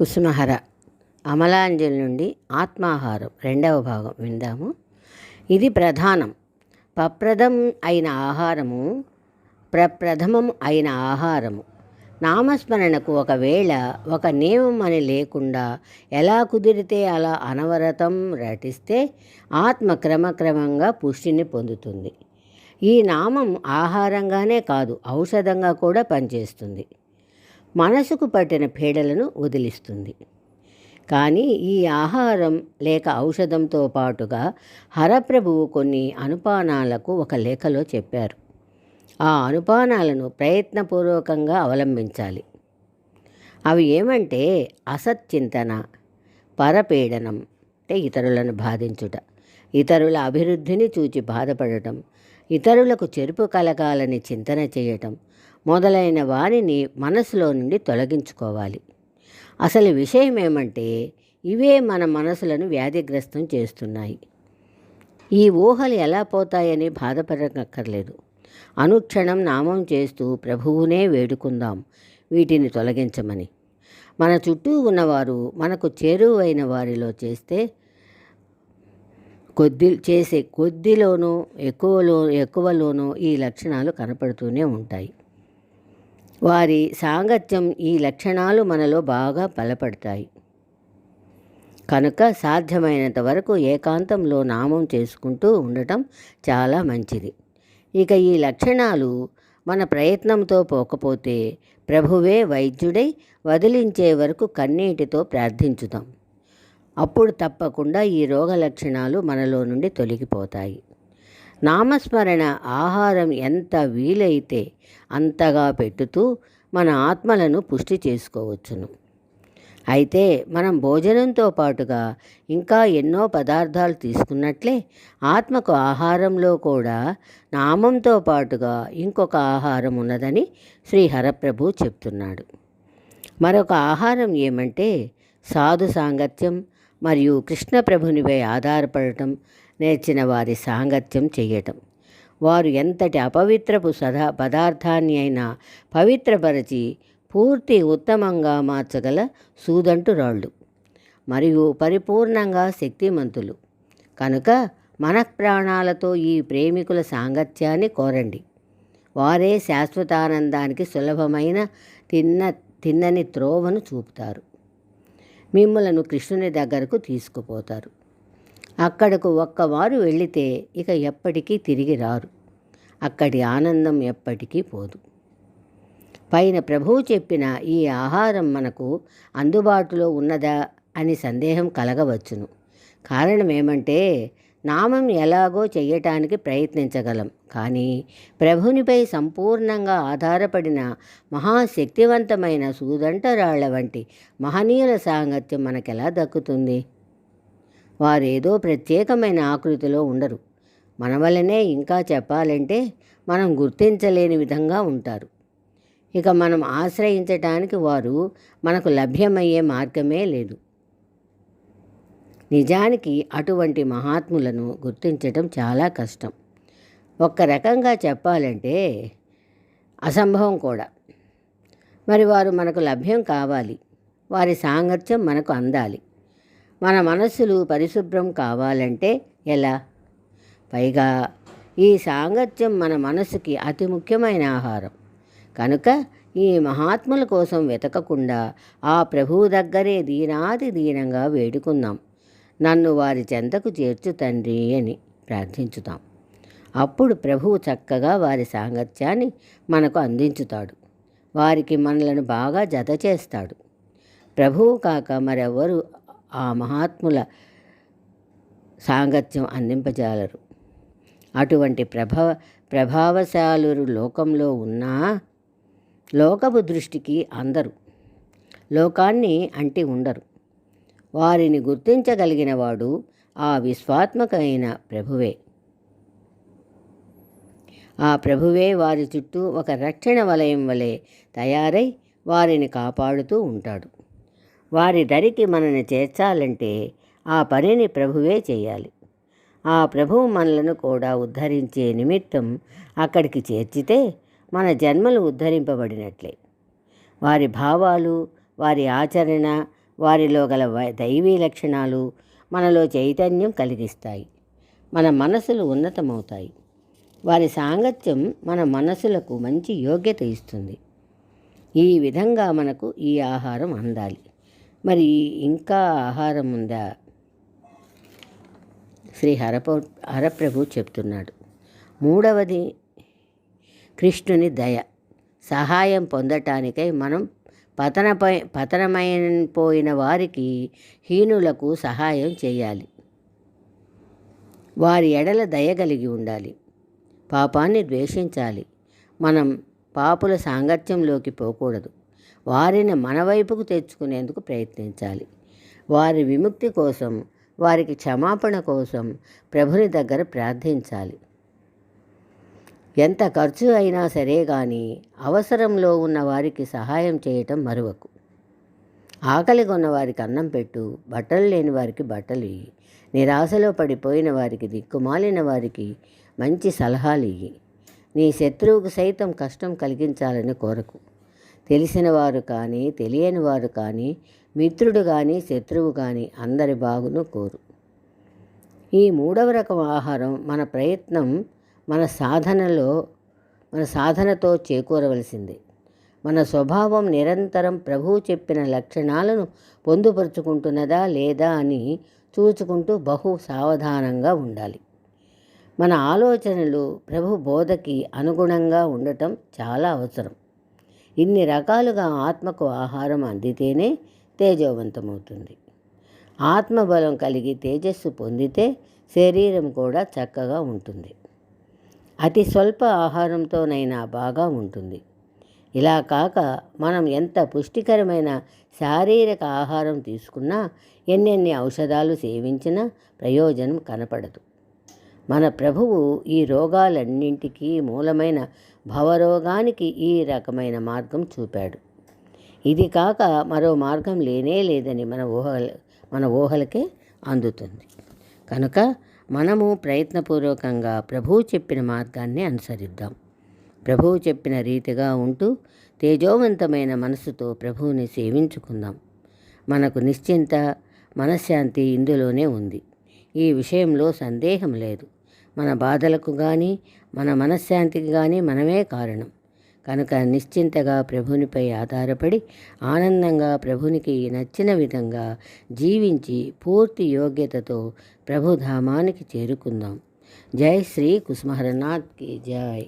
కుసుమహర అమలాంజలి నుండి ఆత్మాహారం రెండవ భాగం విందాము. ఇది ప్రధానం. పప్రథం అయిన ఆహారము ప్రప్రథమం అయిన ఆహారము. నామస్మరణకు ఒకవేళ ఒక నియమం అని లేకుండా ఎలా కుదిరితే అలా అనవరతం రటిస్తే ఆత్మ క్రమక్రమంగా పుష్టిని పొందుతుంది. ఈ నామం ఆహారంగానే కాదు ఔషధంగా కూడా పనిచేస్తుంది. మనసుకు పట్టిన పీడలను వదిలిస్తుంది. కానీ ఈ ఆహారం లేక ఔషధంతో పాటుగా హరప్రభువు కొన్ని అనుపానాలకు ఒక లేఖలో చెప్పారు. ఆ అనుపానాలను ప్రయత్నపూర్వకంగా అవలంబించాలి. అవి ఏమంటే అసత్చింతన పరపీడనం అంటే ఇతరులను బాధించుట ఇతరుల అభివృద్ధిని చూచి బాధపడటం ఇతరులకు చెరుపు కలగాలని చింతన చేయటం మొదలైన వారిని మనసులో నుండి తొలగించుకోవాలి. అసలు విషయం ఏమంటే ఇవే మన మనసులను వ్యాధిగ్రస్తం చేస్తున్నాయి. ఈ ఊహలు ఎలా పోతాయని బాధపడక్కర్లేదు అనుక్షణం నామం చేస్తూ ప్రభువునే వేడుకుందాం వీటిని తొలగించమని. మన చుట్టూ ఉన్నవారు మనకు చేరువైన వారిలో చేస్తే కొద్ది చేసే కొద్దిలోనూ ఎక్కువలో ఎక్కువలోనూ ఈ లక్షణాలు కనపడుతూనే ఉంటాయి. వారి సాంగత్యం ఈ లక్షణాలు మనలో బాగా బలపడతాయి. కనుక సాధ్యమైనంత వరకు ఏకాంతంలో నామం చేసుకుంటూ ఉండటం చాలా మంచిది. ఇక ఈ లక్షణాలు మన ప్రయత్నంతో పోకపోతే ప్రభువే వైద్యుడై వదిలించే వరకు కన్నీటితో ప్రార్థించుదాం అప్పుడు తప్పకుండా ఈ రోగ లక్షణాలు మనలో నుండి తొలగిపోతాయి. నామస్మరణ ఆహారం ఎంత వీలైతే అంతగా పెట్టుతూ మన ఆత్మలను పుష్టి చేసుకోవచ్చును. అయితే మనం భోజనంతో పాటుగా ఇంకా ఎన్నో పదార్థాలు తీసుకున్నట్లే ఆత్మకు ఆహారంలో కూడా నామంతో పాటుగా ఇంకొక ఆహారం ఉన్నదని శ్రీ హరప్రభు చెప్తున్నాడు. మరొక ఆహారం ఏమంటే సాధు సాంగత్యం మరియు కృష్ణప్రభునిపై ఆధారపడటం నేర్చిన వారి సాంగత్యం చేయటం వారు ఎంతటి అపవిత్రపు సదా పదార్థాన్ని అయినా పవిత్రపరచి పూర్తి ఉత్తమంగా మార్చగల సూదంటు రాళ్ళు మరియు పరిపూర్ణంగా శక్తిమంతులు. కనుక మనఃప్రాణాలతో ఈ ప్రేమికుల సాంగత్యాన్ని కోరండి. వారే శాశ్వతానందానికి సులభమైన తిన్న తిన్నని త్రోవను చూపుతారు. మిమ్మలను కృష్ణుని దగ్గరకు తీసుకుపోతారు. అక్కడకు ఒక్కవారు వెళితే ఇక ఎప్పటికీ తిరిగి రారు. అక్కడి ఆనందం ఎప్పటికీ పోదు. పైన ప్రభువు చెప్పిన ఈ ఆహారం మనకు అందుబాటులో ఉన్నదా అని సందేహం కలగవచ్చును. కారణం ఏమంటే నామం ఎలాగో చెయ్యటానికి ప్రయత్నించగలం. కానీ ప్రభునిపై సంపూర్ణంగా ఆధారపడిన మహాశక్తివంతమైన సూదంటరాళ్ళ వంటి మహనీయుల సాంగత్యం మనకెలా దక్కుతుంది? వారేదో ప్రత్యేకమైన ఆకృతిలో ఉండరు. మన వల్లనే ఇంకా చెప్పాలంటే మనం గుర్తించలేని విధంగా ఉంటారు. ఇక మనం ఆశ్రయించటానికి వారు మనకు లభ్యమయ్యే మార్గమే లేదు. నిజానికి అటువంటి మహాత్ములను గుర్తించటం చాలా కష్టం. ఒక్క రకంగా చెప్పాలంటే అసంభవం కూడా. మరి వారు మనకు లభ్యం కావాలి. వారి సాంగత్యం మనకు అందాలి. మన మనస్సులు పరిశుభ్రం కావాలంటే ఎలా? పైగా ఈ సాంగత్యం మన మనసుకి అతి ముఖ్యమైన ఆహారం. కనుక ఈ మహాత్ముల కోసం వెతకకుండా ఆ ప్రభువు దగ్గరే దీనాది దీనంగా వేడుకుందాం. నన్ను వారి చెంతకు చేర్చు తండ్రి అని ప్రార్థించుతాం. అప్పుడు ప్రభువు చక్కగా వారి సాంగత్యాన్ని మనకు అందించుతాడు. వారికి మనలను బాగా జత చేస్తాడు ప్రభువు కాక మరెవరు ఆ మహాత్ముల సాంగత్యం అందింపజాలరు అటువంటి ప్రభావ ప్రభావశాలురు లోకంలో ఉన్నా లోకపు దృష్టికి అందరు. లోకాన్ని అంటి ఉండరు. వారిని గుర్తించగలిగిన వాడు ఆ విశ్వాత్మకమైన ప్రభువే. ఆ ప్రభువే వారి చుట్టూ ఒక రక్షణ వలయం వలె తయారై వారిని కాపాడుతూ ఉంటాడు. వారి దరికి మనని చేర్చాలంటే ఆ పనిని ప్రభువే చేయాలి. ఆ ప్రభువు మనలను కూడా ఉద్ధరించే నిమిత్తం అక్కడికి చేర్చితే మన జన్మలు ఉద్ధరింపబడినట్లే. వారి భావాలు వారి ఆచరణ వారిలో గల దైవీ లక్షణాలు మనలో చైతన్యం కలిగిస్తాయి. మన మనసులు ఉన్నతమవుతాయి. వారి సాంగత్యం మన మనసులకు మంచి యోగ్యత ఇస్తుంది. ఈ విధంగా మనకు ఈ ఆహారం అందాలి. మరి ఇంకా ఆహారం ఉందా? శ్రీ హరప హరప్రభు చెప్తున్నాడు. మూడవది కృష్ణుని దయ. సహాయం పొందటానికై మనం పతనపై పతనమైపోయిన వారికి హీనులకు సహాయం చేయాలి. వారి ఎడల దయ కలిగి ఉండాలి. పాపాన్ని ద్వేషించాలి. మనం పాపుల సాంగత్యంలోకి పోకూడదు. వారిని మన వైపుకు తెచ్చుకునేందుకు ప్రయత్నించాలి. వారి విముక్తి కోసం వారికి క్షమాపణ కోసం ప్రభుని దగ్గర ప్రార్థించాలి. ఎంత ఖర్చు అయినా సరే కానీ అవసరంలో ఉన్న వారికి సహాయం చేయటం మరువకు. ఆకలిగా ఉన్న వారికి అన్నం పెట్టు బట్టలు లేని వారికి బట్టలు ఇయ్యి నిరాశలో పడిపోయిన వారికి దిక్కుమాలిన వారికి మంచి సలహాలు ఇయ్యి. నీ శత్రువుకు సైతం కష్టం కలిగించాలని కోరకు. తెలిసిన వారు కానీ తెలియని వారు కానీ మిత్రుడు కానీ శత్రువు కానీ అందరి బాగును కోరు. ఈ మూడవ రకం ఆహారం మన ప్రయత్నం మన సాధనలో మన సాధనతో చేకూరవలసిందే. మన స్వభావం నిరంతరం ప్రభువు చెప్పిన లక్షణాలను పొందుపరుచుకుంటున్నదా లేదా అని చూచుకుంటూ బహు సావధానంగా ఉండాలి. మన ఆలోచనలు ప్రభు బోధకి అనుగుణంగా ఉండటం చాలా అవసరం. ఇన్ని రకాలుగా ఆత్మకు ఆహారం అందితేనే తేజోవంతమవుతుంది. ఆత్మబలం కలిగి తేజస్సు పొందితే శరీరం కూడా చక్కగా ఉంటుంది. అతి స్వల్ప ఆహారంతోనైనా బాగా ఉంటుంది. ఇలా కాక మనం ఎంత పుష్టికరమైన శారీరక ఆహారం తీసుకున్నా ఎన్నెన్ని ఔషధాలు సేవించినా ప్రయోజనం కనపడదు. మన ప్రభువు ఈ రోగాలన్నింటికీ మూలమైన భవరోగానికి ఈ రకమైన మార్గం చూపాడు. ఇది కాక మరో మార్గం లేనే లేదని మన ఊహ మన ఊహలకే అందుతుంది. కనుక మనము ప్రయత్నపూర్వకంగా ప్రభువు చెప్పిన మార్గాన్ని అనుసరిద్దాం. ప్రభువు చెప్పిన రీతిగా ఉంటూ తేజోవంతమైన మనసుతో ప్రభువుని సేవించుకుందాం. మనకు నిశ్చింత మనశ్శాంతి ఇందులోనే ఉంది. ఈ విషయంలో సందేహం లేదు. మన బాధలకు కానీ మన మనశ్శాంతికి కానీ మనమే కారణం. కనుక నిశ్చింతగా ప్రభునిపై ఆధారపడి ఆనందంగా ప్రభునికి నచ్చిన విధంగా జీవించి పూర్తి యోగ్యతతో ప్రభుధామానికి చేరుకుందాం. జై శ్రీ కుస్మహరనాథ్కి జై.